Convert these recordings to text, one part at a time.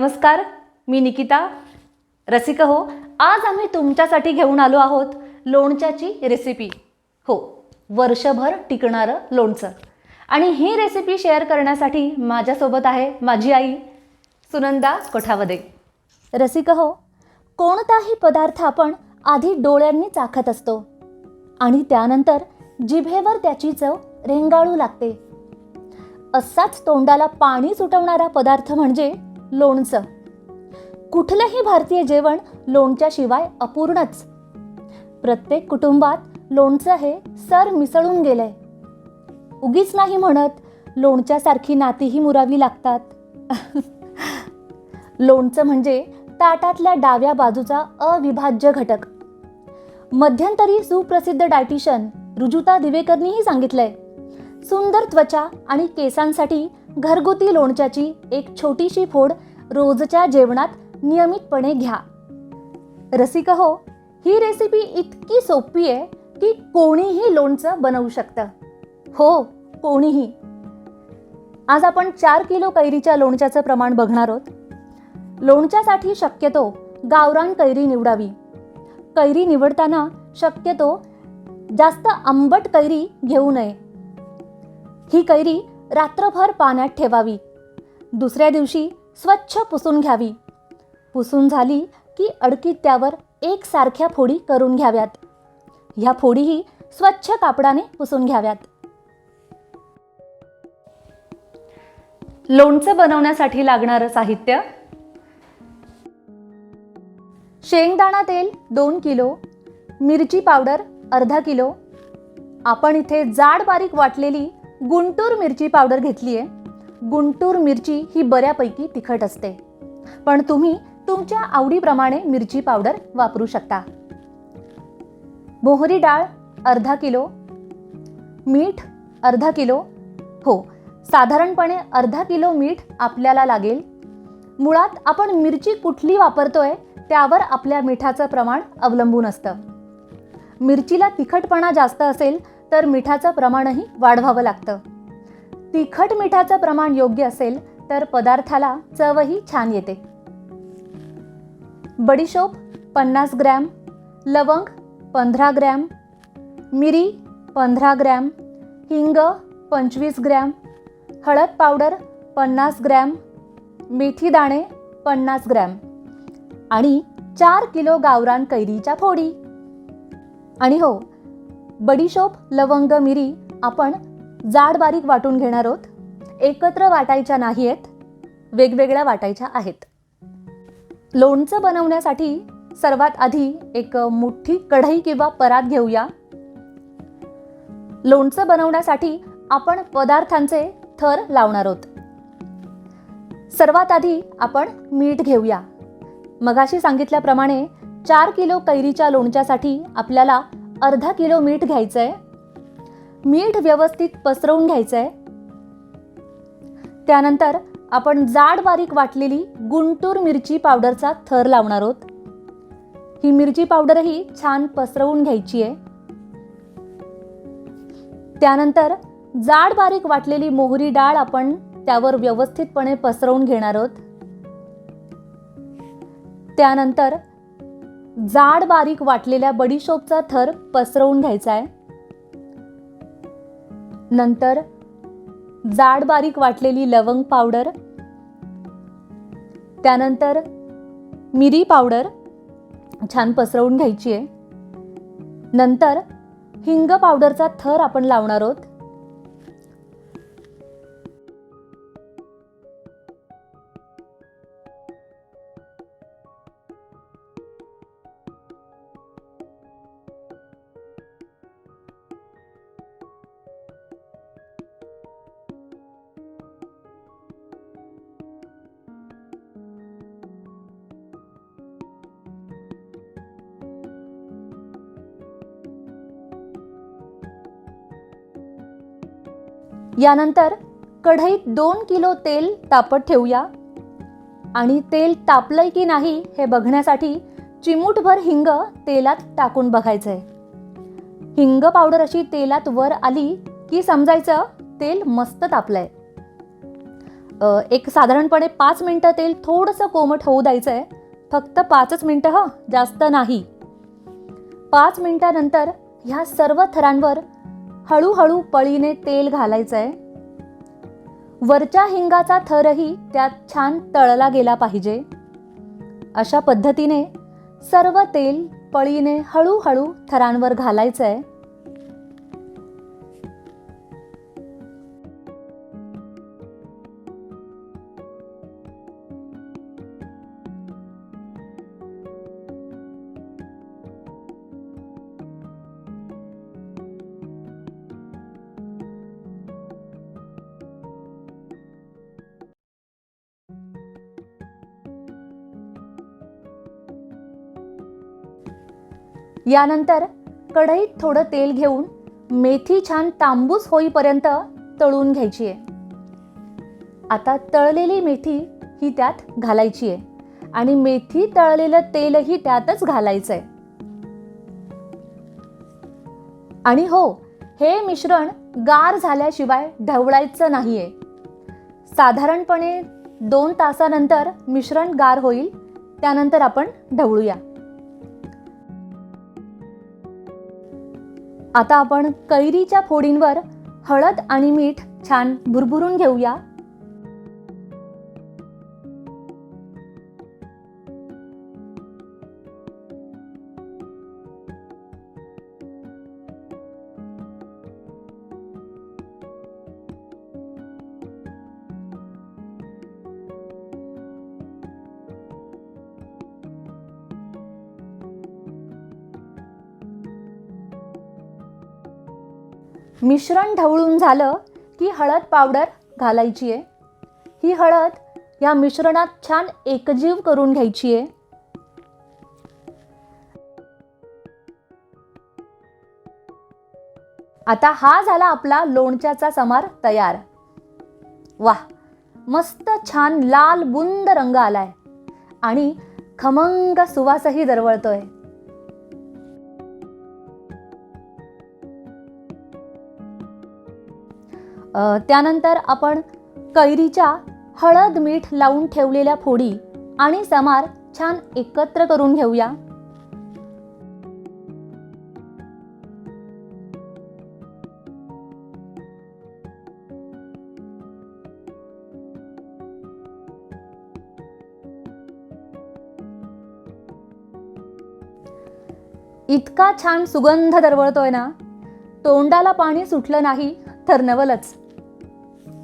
नमस्कार मी निकिता. रसिक हो. आज आम्ही तुमच्यासाठी घेऊन आलो आहोत लोणच्याची रेसिपी हो वर्षभर टिकणारं लोणचं. आणि ही रेसिपी शेअर करण्यासाठी माझ्यासोबत आहे माझी आई सुनंदा कोठावदे. रसिक हो कोणताही पदार्थ आपण आधी डोळ्यांनी चाखत असतो आणि त्यानंतर जिभेवर त्याची चव रेंगाळू लागते. असाच तोंडाला पाणी सुटवणारा पदार्थ म्हणजे लोणचं. कुठलंही भारतीय जेवण लोणच्याशिवाय अपूर्णच. प्रत्येक कुटुंबात लोणचं हे सर मिसळून गेलंय. उगीच नाही म्हणत लोणच्यासारखी नातीही मुरावी लागतात. लोणचं म्हणजे ताटातल्या डाव्या बाजूचा अविभाज्य घटक. मध्यंतरी सुप्रसिद्ध डायटिशन रुजुता दिवेकरनीही सांगितलंय सुंदर त्वचा आणि केसांसाठी घरगुती लोणच्याची एक छोटीशी फोड रोजच्या जेवणात नियमितपणे घ्या. रसिक हो ही रेसिपी इतकी सोपी आहे की कोणीही लोणचं बनवू शकतं. हो कोणीही. आज आपण चार किलो कैरीच्या लोणच्याचं प्रमाण बघणार आहोत. लोणच्यासाठी शक्यतो गावरान कैरी निवडावी. कैरी निवडताना शक्यतो जास्त आंबट कैरी घेऊ नये. ही कैरी रात्रभर पाण्यात ठेवावी. दुसऱ्या दिवशी स्वच्छ पुसून घ्यावी. पुसून झाली की अडकीत त्यावर एकसारख्या फोडी करून घ्याव्यात. ह्या फोडीही स्वच्छ कापडाने पुसून घ्याव्यात. लोणचं बनवण्यासाठी लागणारं साहित्य. शेंगदाणा तेल दोन किलो मिरची पावडर अर्धा किलो. आपण इथे जाड बारीक वाटलेली गुंटूर मिरची पावडर घेतली आहे गुंटूर मिरची ही बऱ्यापैकी तिखट असते. पण तुम्ही तुमच्या आवडीप्रमाणे मिरची पावडर वापरू शकता. मोहरी डाळ अर्धा किलो. मीठ अर्धा किलो. हो साधारणपणे अर्धा किलो मीठ आपल्याला लागेल. मुळात आपण मिरची कुठली वापरतोय त्यावर आपल्या मिठाचं प्रमाण अवलंबून असतं. मिरचीला तिखटपणा जास्त असेल तर मिठाचं प्रमाणही वाढवावं लागतं. तिखट मिठाचं प्रमाण योग्य असेल तर पदार्थाला चवही छान येते. बडीशोप पन्नास ग्रॅम लवंग पंधरा ग्रॅम मिरी पंधरा ग्रॅम हिंग पंचवीस ग्रॅम हळद पावडर पन्नास ग्रॅम मेथी दाणे पन्नास ग्रॅम आणि चार किलो गावरान कैरीच्या फोडी. आणि हो बडीशोप लवंग मिरी आपण जाड बारीक वाटून घेणार आहोत. एकत्र वाटायच्या नाही आहेत वेगवेगळ्या वाटायच्या आहेत. लोणचं बनवण्यासाठी सर्वात आधी एक मोठी कढई किंवा परात घेऊया. लोणचं बनवण्यासाठी आपण पदार्थांचे थर लावणार आहोत. सर्वात आधी आपण मीठ घेऊया. मगाशी सांगितल्याप्रमाणे चार किलो कैरीच्या लोणच्यासाठी आपल्याला अर्धा किलो मीठ घ्यायचं आहे मीठ व्यवस्थित पसरवून घ्यायचं आहे त्यानंतर आपण जाड बारीक वाटलेली गुंटूर मिरची पावडरचा थर लावणार आहोत. ही मिरची पावडरही छान पसरवून घ्यायची आहे त्यानंतर जाड बारीक वाटलेली मोहरी डाळ आपण त्यावर व्यवस्थितपणे पसरवून घेणार आहोत. त्यानंतर जाड बारीक वाटलेल्या बडीशोपचा थर पसरवून घ्यायचा आहे. नंतर जाड बारीक वाटलेली लवंग पावडर त्यानंतर मिरी पावडर छान पसरवून घ्यायची आहे. नंतर हिंग पावडरचा थर आपण लावणार आहोत. यानंतर कढईत दोन किलो तेल तापत ठेवूया. आणि तेल तापलंय की नाही हे बघण्यासाठी चिमूटभर हिंग तेलात टाकून बघायचंय. हिंग पावडर अशी तेलात वर आली की समजायचं तेल मस्त तापलंय. एक साधारणपणे पाच मिनटं तेल थोडंसं कोमट होऊ द्यायचं आहे फक्त पाचच मिनटं हं जास्त नाही. पाच मिनटानंतर ह्या सर्व थरांवर हळूहळू पळीने तेल घालायचं आहे वरच्या हिंगाचा थरही त्यात छान तळला गेला पाहिजे. अशा पद्धतीने सर्व तेल पळीने हळूहळू थरांवर घालायचं आहे यानंतर कढईत थोडं तेल घेऊन मेथी छान तांबूस होईपर्यंत तळून घ्यायची आहे आता तळलेली मेथी ही त्यात घालायची आहे आणि मेथी तळलेलं तेलही त्यातच घालायचं आहे आणि हो हे मिश्रण गार झाल्याशिवाय ढवळायचं नाहीये. साधारणपणे दोन तासानंतर मिश्रण गार होईल त्यानंतर आपण ढवळूया. आता आपण कैरीच्या फोडींवर हळद आणि मीठ छान भुरभुरून घेऊया. मिश्रण ढवळून झालं की हळद पावडर घालायची आहे ही हळद या मिश्रणात छान एकजीव करून घ्यायची आहे आता हा झाला आपला लोणच्याचा समार तयार. वाह! मस्त छान लाल बुंद रंग आलाय आणि खमंग सुवासही दरवळतोय. त्यानंतर आपण कैरीच्या हळद मीठ लावून ठेवलेल्या फोडी आणि समार छान एकत्र करून घेऊया. इतका छान सुगंध दरवळतोय ना. तोंडाला पाणी सुटलं नाही तर नवलच.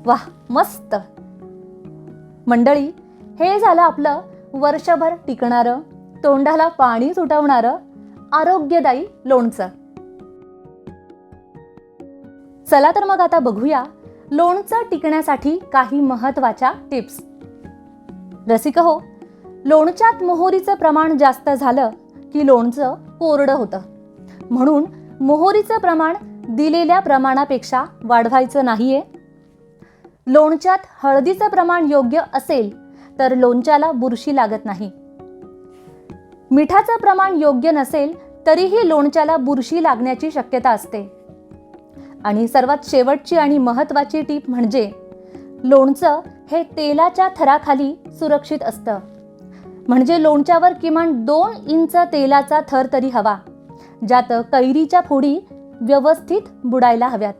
वा मस्त. मंडळी हे झालं आपलं वर्षभर टिकणारं तोंडाला पाणी सुटवणारं आरोग्यदायी लोणचं. चला तर मग आता बघूया लोणचं टिकण्यासाठी काही महत्त्वाच्या टिप्स. रसिक हो लोणच्यात मोहरीचं प्रमाण जास्त झालं की लोणचं कोरडं होतं. म्हणून मोहरीचं प्रमाण दिलेल्या प्रमाणापेक्षा वाढवायचं नाहीये. लोणच्यात हळदीचं प्रमाण योग्य असेल तर लोणच्याला बुरशी लागत नाही. मिठाचं प्रमाण योग्य नसेल तरीही लोणच्याला बुरशी लागण्याची शक्यता असते. आणि सर्वात शेवटची आणि महत्त्वाची टीप म्हणजे लोणचं हे तेलाच्या थराखाली सुरक्षित असतं. म्हणजे लोणच्यावर किमान दोन इंच तेलाचा थर तरी हवा ज्यात कैरीच्या फोडी व्यवस्थित बुडायला हव्यात.